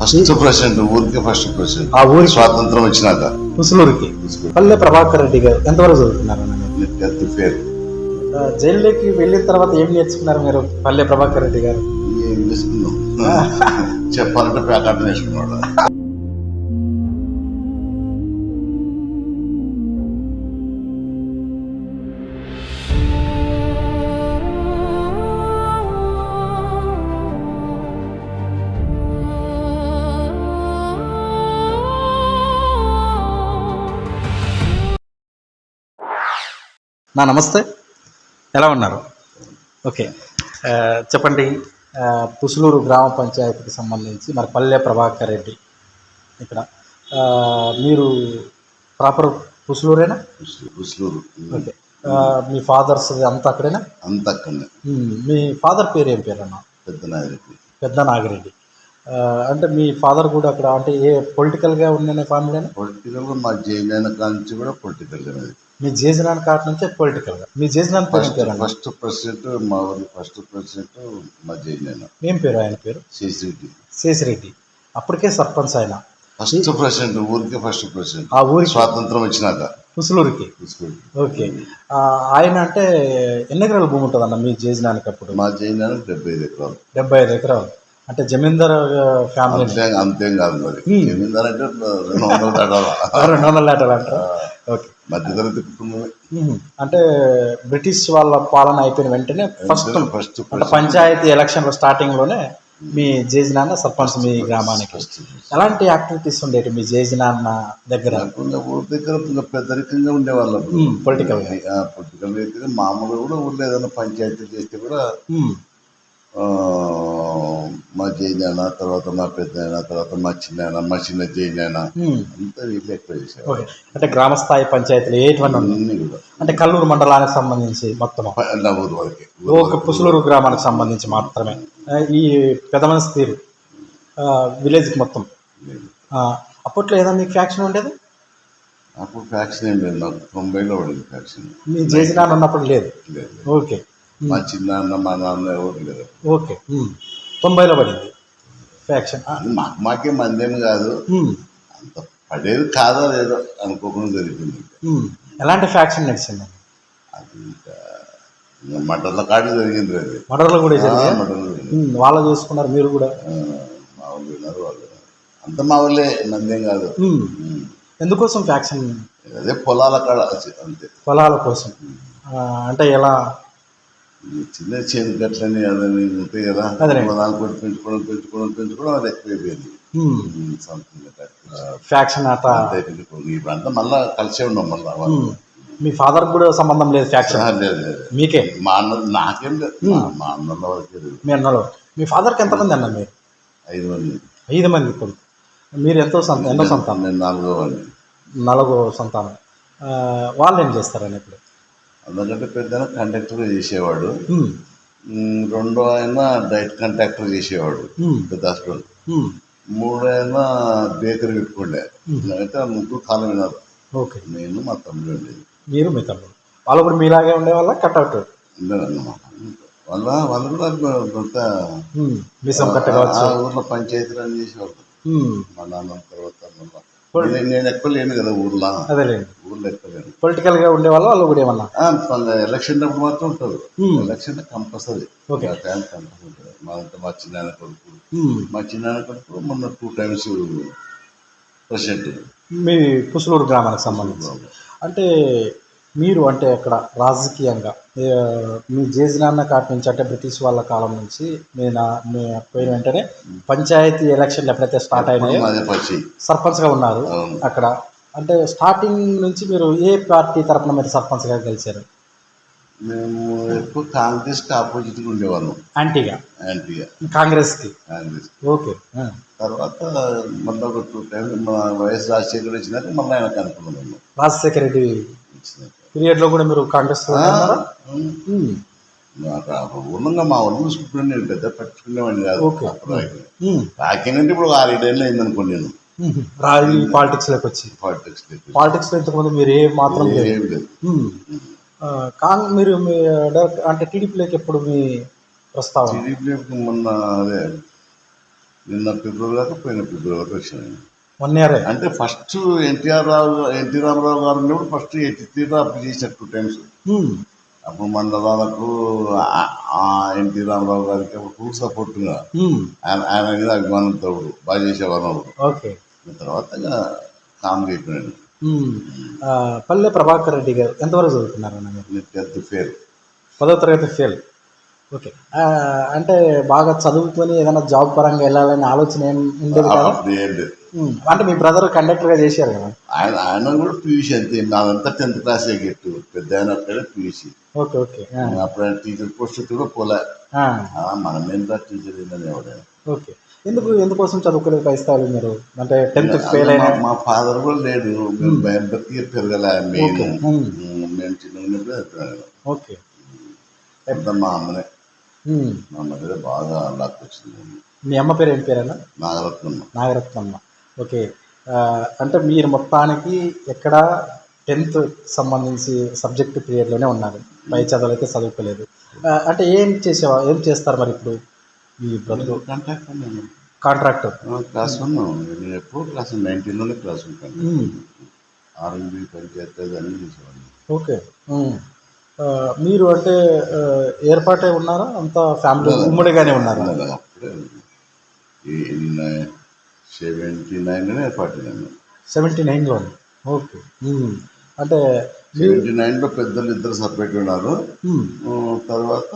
First president ఊరికే first president. ఆ ఊరికి? స్వాతంత్రం వచ్చినాక. ముసులూరికి. పల్లె ప్రభాకర్ రెడ్డి గారు ఎంతవరకు మీరు? టెన్త్ జైల్లోకి వెళ్ళిన తర్వాత ఏం నేర్చుకున్నారు మీరు పల్లె ప్రభాకర్ రెడ్డి గారు? ఏం చేసుకున్నాం చెప్పాలంటే ప్యాకాట నేర్చుకున్నాడు. నా నమస్తే. ఎలా ఉన్నారు? ఓకే. చెప్పండి. పుసులూరు గ్రామ పంచాయతీకి సంబంధించి మరి పల్లె ప్రభాకర్ రెడ్డి ఇక్కడ. మీరు ప్రాపర్ పుసులూరేనా? ఉస్లూరు ఓకే. మీ ఫాదర్స్ అంతా అక్కడేనా? అంత అక్కడనే. మీ ఫాదర్ పేరు ఏం పేరు అన్న పెద్ద నాయకుడికి పెద్ద నాగిరెడ్డి అంటే మీ ఫాదర్ కూడా అక్కడ అంటే ఏ పొలిటికల్గా ఉన్న ఫ్యామిలీనా పొలిటికల్ మా జైన్ కాంచి కూడా పొలిటికల్ అనేది మీ జేజనాన్ కాట్ నుంచే పొలిటికల్గా మీ జేజనాన్ పేరు ఏం ఫస్ట్ ఫస్ట్ ప్రెసిడెంట్ మా ఊరి ఫస్ట్ ప్రెసిడెంట్ మా జైన్ ఏం పేరు ఆయన పేరు? శేషిరెడ్డి. శేషిరెడ్డి. అప్పటికే సర్పంచ్ ఆయన. ఫస్ట్ ప్రెసిడెంట్ ఊరికే ఫస్ట్ ప్రెసిడెంట్ ఆ ఊరికి? స్వాతంత్రం వచ్చినాక. ఉస్లూరు. ఓకే. ఆయన అంటే ఎన్ని ఎకరాల భూమి ఉంటుందన్న మీ జేజనానికి అప్పుడు? మా జైన్ డెబ్బై ఐదు ఎకరాలు. డెబ్బై ఐదు ఎకరాలు. అంటే జమీందార్ ఫ్యామిలీ అంతే కాదు మరి. జమీందారంటే రెండు వందలు దాటాలా రెండు వందల ఓకే. మధ్యతరగతి కుటుంబమే. అంటే బ్రిటిష్ వాళ్ళ పాలన అయిపోయిన వెంటనే ఫస్ట్ ఫస్ట్ పంచాయతీ ఎలక్షన్ల స్టార్టింగ్లోనే మీ జేజనాన్న సర్పంచ్ మీ గ్రామానికి. ఎలాంటి యాక్టివిటీస్ ఉండేవి మీ జేజనాన్న దగ్గర? ఊరి దగ్గర పెద్దరికంగా ఉండేవాళ్ళం. పొలిటికల్ అయితే మామూలుగా కూడా ఊళ్ళో ఏదైనా పంచాయతీ చేస్తే కూడా మా జైన్ తర్వాత మా పెద్ద తర్వాత మా చిన్న మా చిన్న జైన్ ఉమ్. అంతా వీళ్ళు ఎక్కువ ఓకే. అంటే గ్రామ స్థాయి పంచాయతీలు ఏటువంటి ఉన్నాయి? అన్ని కూడా. అంటే కల్లూరు మండలానికి సంబంధించి మొత్తం నా ఊరు వరకే. ఒక పుసులూరు గ్రామానికి సంబంధించి మాత్రమే. ఈ పెదమనస్ తీరు ఆ, విలేజ్కి మొత్తం? అప్పట్లో ఏదైనా మీకు ఫ్యాక్షన్ ఉండేది? అప్పుడు ఫ్యాక్షన్ ఏం లేదు నాకు తొంభైలో పడింది ఫ్యాక్షన్. మీ జేజనాన్న ఉన్నప్పుడు లేదు? లేదు. ఓకే. మా చిన్న మా నాన్న ఎవరు లేరు. ఓకే. తొంభైలో పడింది. ఫ్యాక్షన్ మాకు మాకే మందేం కాదు. ఉమ్, అంత పడేది కాదో లేదో అనుకోకుండా జరిగింది. ఉమ్. ఎలాంటి ఫ్యాక్షన్ నడిచింది? అది మంటల కాడి జరిగింది అది. మర్డర్లు కూడా జరిగింది. ఉమ్, వాళ్ళు చేసుకున్నారు మీరు కూడా? మా వాళ్ళు విన్నారు వాళ్ళు. అంత మా వాళ్ళే మందేం కాదు. ఎందుకోసం ఫ్యాక్షన్ అదే పొలాల కాడ అంతే. పొలాల కోసం. అంటే ఎలా? చిన్న చేను గట్లని అదని ఉంటాయి కదా. పొలాలు కూడా పెంచుకోవడం పెంచుకోవడం పెంచుకోవడం అది ఎక్కువైపోయింది ఫ్యాక్షన్ అట అంతే పెంచుకోవడం. ఇప్పుడంతా మళ్ళా కలిసే ఉన్నాం మళ్ళా. మీ ఫాదర్ కూడా సంబంధం లేదు ఫ్యాక్షన్ లేదు లేదు. మీకే? మా అన్న నాకేం లేదు. మా- అన్నల వరకే మీ అన్నలో. మీ ఫాదర్కి ఎంతమంది అన్న మీరు? ఐదు మంది. ఐదు మంది కొడుకు మీరు ఎంతో సంత ఎన్నో సంతానం? నేను నాలుగో నలుగురు సంతానం. వాళ్ళు ఏం చేస్తారని ఇప్పుడు? అందుకంటే పెద్ద కండక్టర్ చేసేవాడు. రెండో ఆయన డైట్ కాంట్రాక్టర్ చేసేవాడు పెద్ద హాస్పిటల్ మూడో ఆయన బేకరీ పెట్టుకుండే. అయితే ముగ్గురు కాలం వినారు ఓకే. నేను మా తమ్ముడు ఉండేది మీరు మీ తమ్ముడు. వాళ్ళు కూడా మీలాగే ఉండేవాళ్ళ కట్అవుట్ ఉండేదన్నమాట వాళ్ళ వాళ్ళు కూడా కొంత ఊర్లో పంచాయతీలు అని చేసేవాళ్ళు. మా నాన్న తర్వాత నేను ఎక్కువ లేను కదా ఊర్లో. అదేలేండి ఊర్లో ఎక్కువ లేను పొలిటికల్గా ఉండేవాళ్ళు వాళ్ళు కూడా ఏమన్నా? ఎలక్షన్ అప్పుడు మాత్రం Hmm. Election compulsory. ఉంటుంది మా మా చిన్న కొడుకు. మా చిన్న కొడుకు మొన్న టూ టైమ్స్ ప్రెసిడెంట్. మీ పుసులూరు గ్రామానికి సంబంధించి. అంటే మీరు అంటే అక్కడ రాజకీయంగా మీ జేజనాన్న కాటి నుంచి అంటే బ్రిటిష్ వాళ్ళ కాలం నుంచి మీ నా మీ పోయిన వెంటనే పంచాయతీ ఎలక్షన్లు ఎప్పుడైతే స్టార్ట్ అయినాయో సర్పంచ్గా ఉన్నారు. అక్కడ. అంటే స్టార్టింగ్ నుంచి మీరు ఏ పార్టీ తరపున మీరు సర్పంచ్గా గెలిచారు? మేము ఎక్కువ కాంగ్రెస్కి ఆపోజిట్గా ఉండేవాళ్ళం. యాంటీగా? యాంటీగా. కాంగ్రెస్కి? కాంగ్రెస్ ఓకే. తర్వాత మళ్ళీ ఒక టూ మా వైఎస్ రాజశేఖర్ వచ్చినాక మళ్ళీ ఆయనకు అనుకున్నాము రాజశేఖర రెడ్డి పీరియడ్లో కూడా మీరు కాంగ్రెస్ ఊళ్ళంగా మా ఊళ్ళు చూసుకుంటున్నాను నేను పెద్ద పట్టుకునేవాడిని కాదు. అంటే ఇప్పుడు ఆరేడేళ్ళు అయిందనుకోండి నేను. ఉమ్. రాజీ పాలిటిక్స్లోకి వచ్చి. పాలిటిక్స్ పాలిటిక్స్లో ఇంతకుముందు మీరు ఏ మాత్రం లేదు ఏం లేదు. ఉమ్. ఆ, కాంగ్ మీరు అంటే టీడీపీలోకి ఎప్పుడు మీ ప్రస్తావన? టీడీపీ మొన్న అదే నిన్న ఫిబ్రవరి దాకా పోయిన ఫిబ్రవరి వరకు వచ్చినాను వన్ ఇయర్ అంటే ఫస్ట్ ఎన్టీఆర్ రావు ఎన్టీ రామారావు గారు ఉన్నప్పుడు ఫస్ట్ ఎయిటీ త్రీలో అప్లై చేశారు టూ టైమ్స్ అప్పుడు మండలాలకు ఎన్టీ రామారావు గారికి అప్పుడు ఫుల్ సపోర్ట్గా ఆయన ఆయన మీద అభిమానం తోడు బాగా చేసేవారు ఓకే. తర్వాత కామ్గా అయిపోయాను పల్లె ప్రభాకర్ రెడ్డి గారు ఎంతవరకు మీరు? నేను టెన్త్ ఫెయిల్. పదో తరగతి ఫెయిల్. ఓకే. అంటే బాగా చదువుకొని ఏదైనా జాబ్ పరంగా వెళ్ళాలనే ఆలోచన ఏం ఉండేది కదా? అంటే మీ బ్రదర్ కండక్టర్గా చేశారు కదా? ఆయన ఆయన కూడా పీయూసీ అంతే. నాదంతా టెన్త్ క్లాసే గెట్టు. పెద్ద ఆయన అక్కడే పీయూసీ ఓకే ఓకే. అప్పుడు టీచర్ పోస్ట్ కూడా పోలే ఆ, ఆ, మనం ఏంటో టీచర్ ఎవడైనా ఓకే. ఎందుకు ఎందుకోసం చదువుకోలేదు పై స్థాయిలో మీరు? అంటే టెన్త్ ఫెయిల్ అయిన మా- ఫాదర్ కూడా లేడు. మేము భయం బతికి పెరగలే మేము ఓకే. ఉమ్. మేము చిన్న ఉన్నప్పుడే ఎత్తున్నాను ఓకే అంతా మా అమ్మనే. మా అమ్మ దగ్గర బాగా లాక్ వచ్చింది. మీ అమ్మ పేరు ఏం పేరన్నా? నాగరత్నమ్మ. నాగరత్నమ్మ. ఓకే అంటే మీరు మొత్తానికి ఎక్కడ టెన్త్ సంబంధించి సబ్జెక్ట్ పీరియడ్లోనే ఉన్నారు. పై చదువులు అయితే చదువుకోలేదు అంటే ఏం చేసేవా? ఏం చేస్తారు మరి ఇప్పుడు? ఈ బ్రతుకు కాంటాక్ట్ నేను కాంట్రాక్టర్ క్లాస్ వన్ నేను ఎప్పుడు క్లాస్ నైన్టీన్లోనే క్లాస్ ఉంటాను ఆర్ఎంబి పంచాయతీ అన్నీ చేసేవాడిని. ఓకే. ఆ, మీరు అంటే ఏర్పాటే ఉన్నారా? అంత ఫ్యామిలీ ఉమ్మడిగానే ఉన్నారా? సెవెంటీ నైన్లోనే ఏర్పాటు సెవెంటీ నైన్లో ఓకే. అంటే సెవెంటీ నైన్లో పెద్దలు ఇద్దరు సపరేట్ ఉన్నారు. ఆ, తర్వాత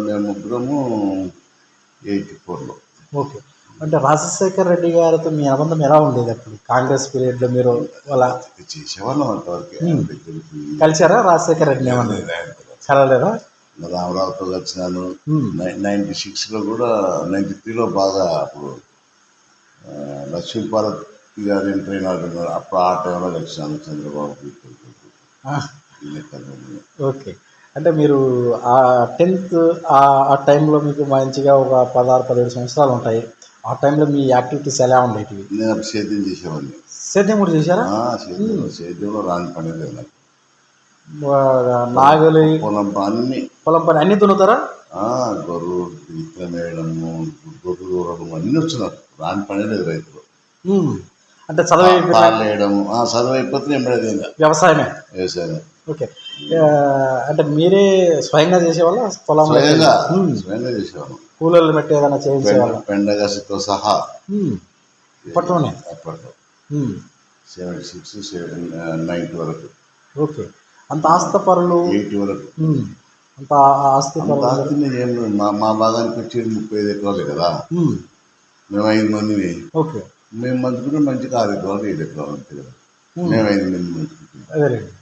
మేము ముగ్గురము ఎయిటీ ఫోర్లో. ఓకే. అంటే రాజశేఖర్ రెడ్డి గారితో మీ అనుబంధం ఎలా ఉండేది అప్పుడు? కాంగ్రెస్ పీరియడ్లో మీరు వాళ్ళ చేసేవాళ్ళం అంతవరకు. కలిసారా రాజశేఖర్ రెడ్డిని ఏమన్నా? కలవలేదా? రామరావుతో వచ్చినాను ఉమ్, నైంటీ సిక్స్లో కూడా నైంటీ త్రీలో బాగా అప్పుడు లక్ష్మీపార్వతి గారు ఎంటర్ అయినారు. అప్పుడు ఆ టైంలో వచ్చినాను చంద్రబాబు ఓకే. అంటే మీరు ఆ టెన్త్ ఆ ఆ టైంలో మీకు మంచిగా ఒక పదహారు పదిహేడు సంవత్సరాలు ఉంటాయి. ఆ టైంలో మీ యాక్టివిటీస్ ఎలా ఉండేటివి నేను సేద్యం చేసేవాడిని. సేద్యం కూడా చేశారా? సేద్యంలో సేద్యంలో రాని పని లేదు నాకు. బాగా నాగలి. పొలం అన్ని పొలం పని అన్ని దున్నుతారా? గొర్రెలు విత్తనం వేయడము గొర్రెలు దూరడం అన్నీ వచ్చినారు రాని పని లేదు రైతులు. అంటే చదివే వేయడం చదువు అయిపోతే ఎంబడేది వ్యవసాయమే? వ్యవసాయం ఓకే. అంటే మీరే స్వయంగా చేసేవాళ్ళ? పొలంలో స్వయంగా చేసేవాళ్ళం. కూలీలు పెట్టి ఏదైనా చేయించేవాళ్ళ? పెండగసితో సహా. అప్పట్లోనే? అప్పట్లో. సెవెంటీ సిక్స్ సెవెన్ నైన్టీ వరకు ఓకే. అంత ఆస్తపరులు? ఎయిటీ వరకు అంత ఆస్తి అంత పరులు ఆస్తి మీద ఏం. మా మా భాగానికి వచ్చేది ముప్పై ఐదు ఎకరాలే కదా. మేము ఐదు మందిని. ఓకే. మేము మంచుకుంటే మంచిగా ఆరు ఎకరాలు ఏడు ఎకరాలు అంతే కదా. మేము ఐదు మంది మంచుకుంటాం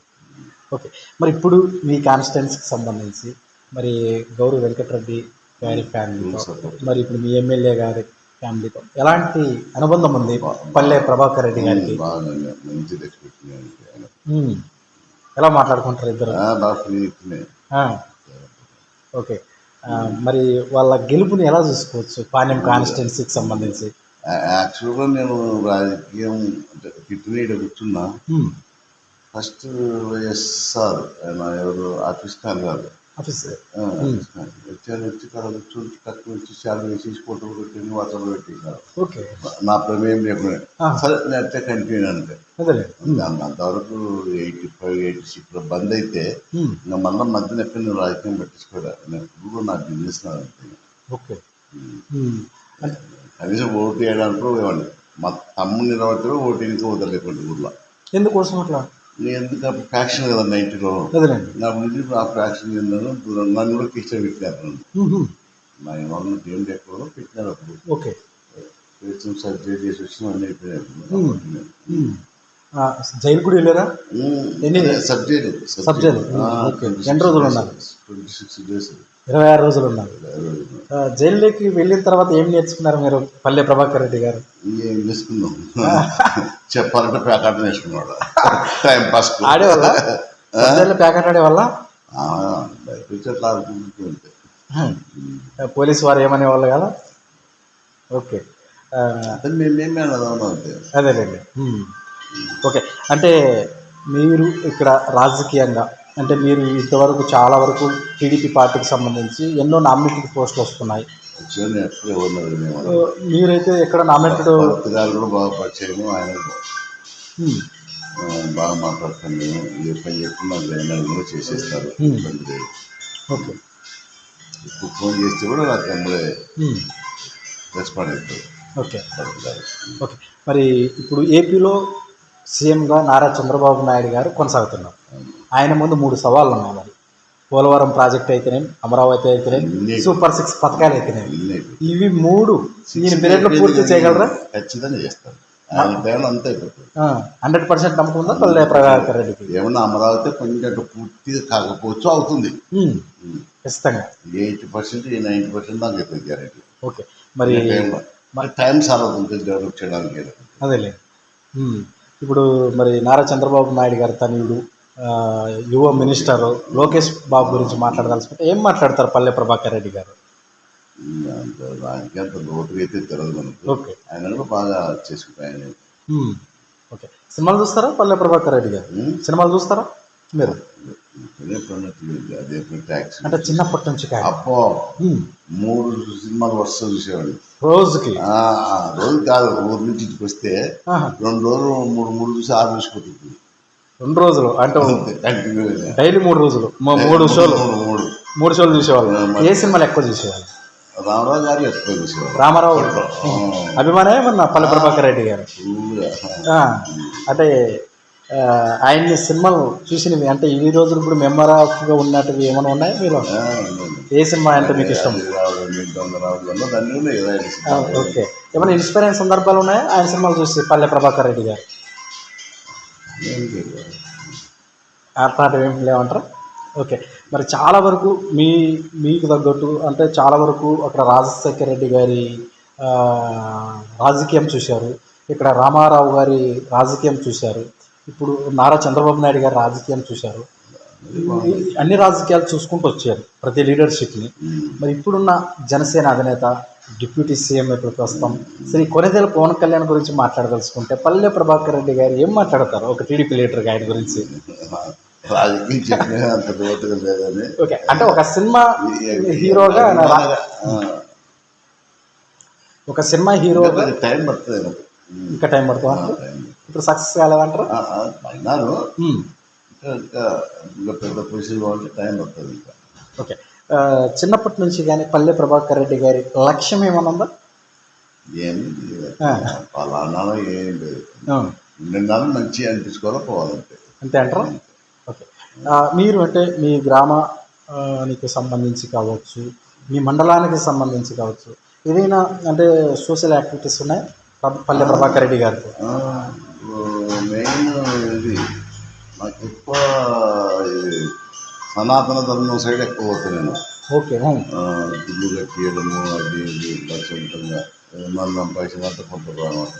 ఓకే. మరి ఇప్పుడు మీ కాన్స్టిట్యున్సీకి సంబంధించి మరి గౌరవ్ వెంకటరెడ్డి గారి ఫ్యామిలీతో మరి ఇప్పుడు మీ ఎమ్మెల్యే గారి ఫ్యామిలీతో ఎలాంటి అనుబంధం ఉంది? పల్లె ప్రభాకర్ రెడ్డి గారికి. ఎలా మాట్లాడుకుంటారు ఇద్దరు. ఓకే. మరి వాళ్ళ గెలుపుని ఎలా చూసుకోవచ్చు? పాణ్యం కాన్స్టిట్యున్సీకి సంబంధించి. యాక్చువల్గా నేను రాజకీయం అంటే కిట్నీడ కూర్చున్నా. ఫస్ట్ వైఎస్ఆర్ ఆయన ఎవరు ఆఫీస్ ఖాన్ గారు ఆఫీస్. వచ్చారు వచ్చి ఇక్కడ కూర్చుంటే తక్కువ వచ్చి చాలా వేసేసి ఫోటోలు పెట్టి వాట్సాప్ పెట్టేసినారు ఓకే. నా ప్రమేయం లేకుండా. సరే నేను అట్టే కంటిన్యూ అంటే. అంతవరకు ఎయిటీ ఫైవ్ ఎయిటీ సిక్స్లో బంద్ అయితే. ఇంకా మళ్ళీ మధ్యన ఎక్కడ నేను రాజకీయం పట్టించుకోలే నేను ఇప్పుడు నా బిజినెస్ నాదంతే ఓకే. కనీసం ఓటు వేయడానికి కూడా మా తమ్ముడు నిలబడితే ఓటు ఇంకా వదలలేకుండా ఊర్లో. ఎందుకోసం అట్లా? నేను ఎందుకు అప్పుడు ఫ్యాక్షన్ కదా అదేలేండి నా నుంచి ఆ దూరం నన్ను కూడా కిష్టం పెట్టినారు. నన్ను. ఉహుం. నా ఇవాళ ఏం ఎక్కడో పెట్టినారు అప్పుడు. ఓకే. సర్జరీ చేసి వచ్చిన అన్నీ. ఆ, జైలు కూడా వెళ్ళారా? ఎన్ని- సబ్జెక్ట్ సబ్జెక్ట్. ఓకే. ఎన్ని రోజులు ఉన్నారు ట్వంటీ సిక్స్ డేస్. ఇరవై ఆరు రోజులు ఉన్నారు జైల్లోకి వెళ్ళిన తర్వాత ఏం నేర్చుకున్నారు మీరు పల్లె ప్రభాకర్ రెడ్డి గారు? ఏం చేసుకుందాం చెప్పాలంటే ప్యాకెట్ నేర్చుకున్నాడు. టైం పాస్ ఆడేవాళ్ళ? జైల్లో ప్యాకెట్ ఉంటే పోలీసు వారు ఏమనేవాళ్ళు కదా? ఓకే. అదేలేండి. ఓకే. అంటే మీరు ఇక్కడ రాజకీయంగా అంటే మీరు ఇంతవరకు చాలా వరకు టీడీపీ పార్టీకి సంబంధించి ఎన్నో నామినేటెడ్ పోస్టులు వస్తున్నాయి. మీరైతే ఎక్కడ నామినేటెడ్ కూడా బాగా పరిచయం ఆయన బాగా మాట్లాడతాను నేను ఏ పని చెప్పినా కూడా చేసేస్తారు. ఓకే. ఇప్పుడు ఫోన్ చేస్తే కూడా నాకు అమ్మడే రెస్పాండ్ అవుతారు. ఓకే. ఓకే. మరి ఇప్పుడు ఏపీలో సీఎంగా నారా చంద్రబాబు నాయుడు గారు కొనసాగుతున్నారు. ఆయన ముందు మూడు సవాళ్ళు ఉన్నాయి మరి. పోలవరం ప్రాజెక్ట్ అయితేనేం అమరావతి అయితేనేం అన్నీ. సూపర్ సిక్స్ పథకాలు అయితేనేం. ఇవి మూడు ఈయన పీరియడ్లో పూర్తి చేయగలరా? ఖచ్చితంగా చేస్తారు అంతే హండ్రెడ్ పర్సెంట్ నమ్మకం ఉందా? పల్లె ప్రభాకర్ రెడ్డికి ఏమన్నా అమరావతి కొంచెం పూర్తిగా కాకపోవచ్చు అవుతుంది. ఖచ్చితంగా. ఎయిటీ పర్సెంట్ నైంటీ పర్సెంట్ దాకా అవుతుంది గ్యారెంటీ. ఓకే. మరి మరి టైం సార్ అవుతుంది డెవలప్ చేయడానికి అదేలే. ఇప్పుడు మరి నారా చంద్రబాబు నాయుడు గారి తనయుడు యువ మినిస్టర్ లోకేష్ బాబు గురించి మాట్లాడదలుచుకుంటే ఏం మాట్లాడతారు పల్లె ప్రభాకర్ రెడ్డి గారు? అంత లోతుగా అయితే తెలియదు మనకు. ఓకే. ఆయన కూడా బాగా ఉమ్, ఓకే. సినిమాలు చూస్తారా పల్లె ప్రభాకర్ రెడ్డి గారు. సినిమాలు చూస్తారా మీరు? అంటే చిన్నప్పటి నుంచి అప్పో మూడు సినిమాలు వరుస చూసేవాడిని. రోజుకి. రోజు కాదు ఊరు నుంచి ఇంటికి వస్తే రెండు రోజులు మూడు మూడు చూసి ఆరు చూసిపోతుంది రెండు రోజులు అంటే డైలీ మూడు రోజులు మూ- మూడు షోలు. మూడు మూడు. షోలు చూసేవాళ్ళు. ఏ సినిమాలు ఎక్కువ చూసేవాళ్ళు? రామరావు గారు ఎక్కువ చూసేవాడు రామారావు అభిమానమే మన పల్లె ప్రభాకర్ రెడ్డి గారు. అంటే ఆయన్ని సినిమాలు చూసినవి అంటే ఈ రోజులు ఇప్పుడు మెమరాఫ్గా ఉన్నట్టువి ఏమైనా ఉన్నాయా మీరు ఏ సినిమా అంటే మీకు ఇష్టం. ఓకే. ఏమైనా ఇన్స్పైర్ సందర్భాలు ఉన్నాయా? ఆయన సినిమాలు చూసి పల్లె ప్రభాకర్ రెడ్డి గారు. అట్లాంటివి ఏం లేవంటారా? ఓకే. మరి చాలా వరకు మీ మీకు తగ్గట్టు అంటే చాలా వరకు అక్కడ రాజశేఖర రెడ్డి గారి రాజకీయం చూశారు. ఇక్కడ రామారావు గారి రాజకీయం చూశారు. ఇప్పుడు నారా చంద్రబాబు నాయుడు గారి రాజకీయం చూశారు అన్ని రాజకీయాలు చూసుకుంటూ వచ్చారు ప్రతి లీడర్షిప్ని. మరి ఇప్పుడున్న జనసేన అధినేత డిప్యూటీ సీఎం ఇప్పుడు ప్రస్తుతం శ్రీ కొనిదెల పవన్ కళ్యాణ్ గురించి మాట్లాడదలుచుకుంటే పల్లె ప్రభాకర్ రెడ్డి గారు ఏం మాట్లాడతారు ఒక టీడీపీ లీడర్ ఆయన గురించి ఓకే అంటే ఒక సినిమా హీరోగా ఒక సినిమా హీరోగా కొంచెం టైం పడుతుంది. ఇంకా టైం పడుతుంది. ఇప్పుడు సక్సెస్ కాలేదంటారా ఇంకా ఇంకా పెద్ద పొజిషన్ కావాలంటే టైం పడుతుంది ఇంకా. ఓకే. చిన్నప్పటి నుంచి కానీ పల్లె ప్రభాకర్ రెడ్డి గారి లక్ష్యం ఏమన్నా ఉందా? ఏమి. పలానా ఏం లేదు. ఆ, నిన్నాళ్ళు మంచి అనిపించుకోవాలి పోవాలంటే. అంతే అంటారా? ఓకే. మీరు అంటే మీ గ్రామానికి సంబంధించి కావచ్చు మీ మండలానికి సంబంధించి కావచ్చు ఏదైనా అంటే సోషల్ యాక్టివిటీస్ ఉన్నాయి? పల్లె ప్రభాకర్ రెడ్డి గారితో? ఆ, మెయిన్ ఇది నాకు ఎక్కువ సనాతన ధర్మం సైడ్ ఎక్కువ పోతాను నేను. ఓకే ఇల్లు కట్టియడము అది ఇది సంపాదించినంత కొంత అనమాట.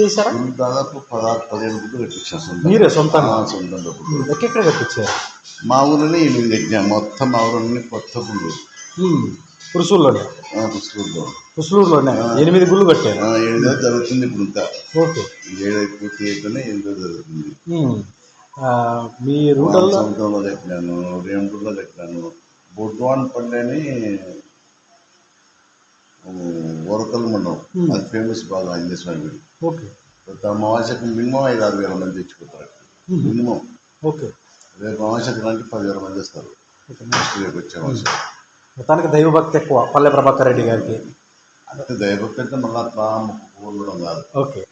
చేశారా? ఇల్లు దాదాపు పదహారు పదిహేను గుడ్లు కట్టించాను. మీరే సొంతంగా? ఆ, సొంతంగా గుడ్లు. ఎక్కడెక్కడ కట్టించారు? మా ఊరిలోనే ఎనిమిది కట్టినాం మొత్తం మా ఊరిలోనే కొత్త గుళ్ళు. ఉమ్, పుస్తకంలో పురుషూరులోనే ఎనిమిది గుళ్ళు కట్టారు. ఏడో జరుగుతుంది ఇప్పుడు ఓకే. ఏడో పూర్తి అయితేనే ఎనిమిదో జరుగుతుంది. మీ రూటల్లో? సముద్రంలో కట్టినాను రేంపుల్లో కట్టినాను బొడ్వాన్ పల్లె అని ఓరకల్ మండలం. అది ఫేమస్ బాగా ఆంజనేయ స్వామి గుడి. ఓకే. కొత్త అమావాస్యకు మినిమం ఐదు ఆరు వేల మంది తెచ్చిపోతారు Hmm. మినిమం. ఓకే. రేపు అమావాస్యకు అంటే పదివేల మంది వస్తారు. రేపు వచ్చే అమావాస్య మొత్తానికి దైవభక్తి ఎక్కువ పల్లె ప్రభాకర్ రెడ్డి గారికి. అంటే దైవభక్తి అంటే మళ్ళీ అట్లా ముక్కుకోవడం కాదు. ఓకే.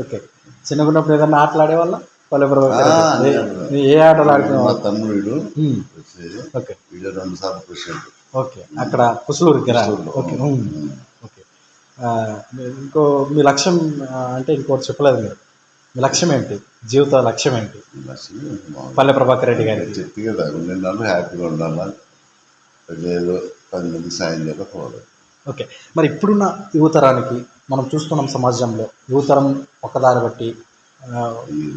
ఓకే. చిన్నగున్నప్పుడు ఏదన్నా ఆటలు ఆడేవాళ్ళ? పల్లె ప్రభాకర్? ఏ- ఆటలు తమ్ముడు వచ్చేది ఓకే. వీళ్ళు రెండు సార్లు ప్రెసిడెంట్ ఓకే. అక్కడ కుసులూరుకి రా. కుసులూరులో. ఓకే. ఓకే. ఇంకో మీ లక్ష్యం అంటే ఇంకోటి చెప్పలేదు మీరు. లక్ష్యం ఏంటి జీవిత లక్ష్యం ఏంటి పల్లె ప్రభాకర్ రెడ్డి గారికి చెప్పి కదా నిన్నాళ్ళు హ్యాపీగా ఉండాలా? లేదు పది మందికి సాయం చేయకపోవాలి ఓకే. మరి ఇప్పుడున్న యువతరానికి మనం చూస్తున్నాం సమాజంలో యువతరం ఒకదారి బట్టి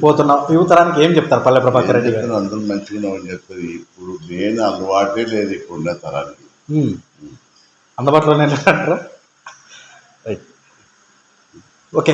పోతున్న యువతరానికి ఏం చెప్తారు పల్లె ప్రభాకర్ రెడ్డి గారు? అందరూ మంచిగా చెప్తారు ఇప్పుడు నేను అలవాటే లేదు ఇప్పుడు ఉన్న తరానికి. అందుబాటులోనే అంటారా రైట్. ఓకే.